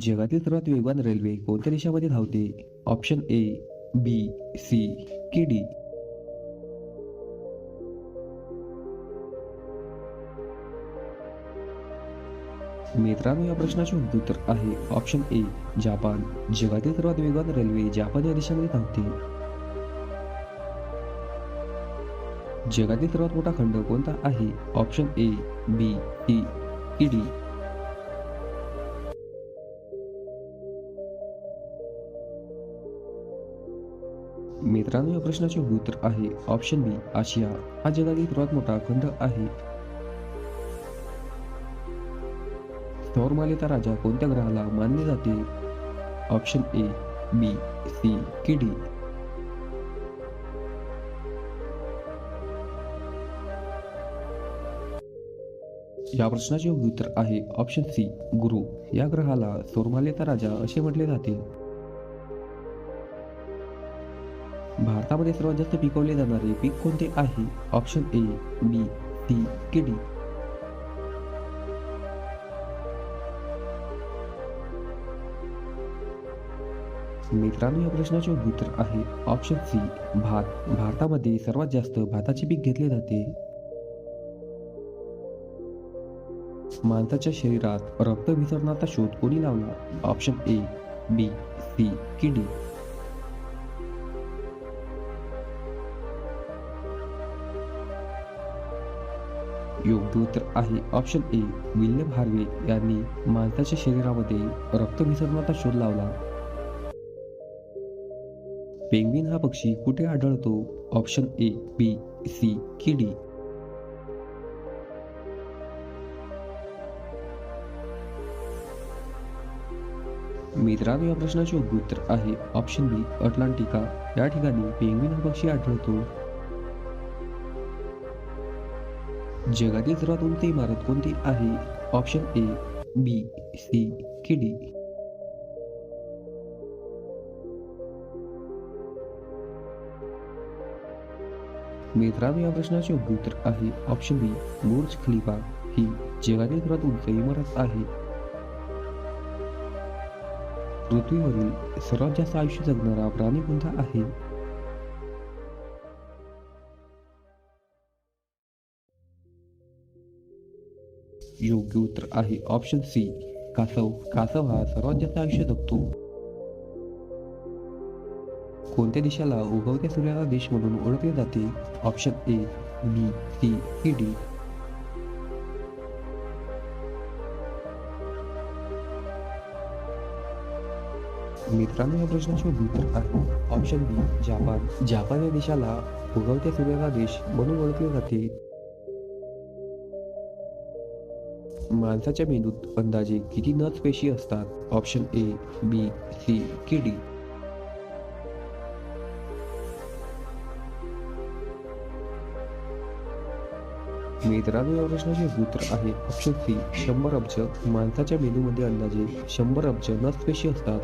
जगातील सर्वात वेगवान रेल्वे कोणत्या देशामध्ये धावते? ऑप्शन ए बी सी की डी मित्रांनो या प्रश्नाचे उत्तर आहे ऑप्शन ए जापान. जगातील सर्वात वेगवान रेल्वे जापान या देशामध्ये धावते. जगातील सर्वात मोठा खंड कोणता आहे? ऑप्शन ए बी ई की मित्रांनो या प्रश्नाचे उत्तर आहे ऑप्शन बी आशिया. हा जगातील सर्वात मोठा खंड आहे. सौरमालेचा राजा कोणत्या ग्रहाला मानले जाते? ऑप्शन ए बी सी की डी या प्रश्नाचे उत्तर आहे ऑप्शन सी गुरु. या ग्रहाला सौरमालेचा राजा असे म्हटले जाते. भारतामध्ये सर्वात जास्त पिकवले जाणारे पीक कोणते आहे? ऑप्शन ए बी सी के डी मित्रांनो या प्रश्नाचे उत्तर आहे ऑप्शन सी भात. भारतामध्ये सर्वात जास्त भाताचे पीक घेतले जाते. माणसाच्या शरीरात रक्त विसरणाचा शोध कोणी लावला? ऑप्शन ए बी सी किडी योगदूत आहे. ऑप्शन ए विल्यम हार्वे यांनी माणसाच्या शरीरामध्ये रक्त शोध लावला. पेंग्विन हा पक्षी कुठे आढळतो? ऑप्शन ए बी सी की डी मित्रांनो या प्रश्नाचे उत्तर आहे. ऑप्शन बी अटलांटिका या ठिकाणी पेंग्विन हा पक्षी आढळतो. जगातील सर्वात उंच इमारत कोणती आहे? ऑप्शन ए बी सी की डी मित्रांनो या प्रश्नाचे उत्तर आहे ऑप्शन बी बुर्ज खलिफा. ही जगातील सर्वात उंच इमारत आहे. पृथ्वीवरील सर्वात जास्त आयुष्य जगणारा प्राणी कोणता आहे? योग्य उत्तर आहे. ऑप्शन सी कासव. कासव हा सर्वात जास्त आयुष्य जगतो. कोणत्या देशाला उगवत्या सूर्याचा देश म्हणून ओळखले जाते? Option A B C E D मित्रांनो या प्रश्नाचे उत्तर आहे. ऑप्शन बी जापान. जापान या देशाला उगवत्या सूर्याचा देश म्हणून ओळखले जाते. माणसाच्या मेंदूत अंदाजे किती नस पेशी असतात? ऑप्शन ए बी सी की डी मित्रांनो या प्रश्नाचे उत्तर आहे. ऑप्शन सी शंभर अब्ज. माणसाच्या मेंदूमध्ये अंदाजे शंभर अब्ज नस पेशी असतात.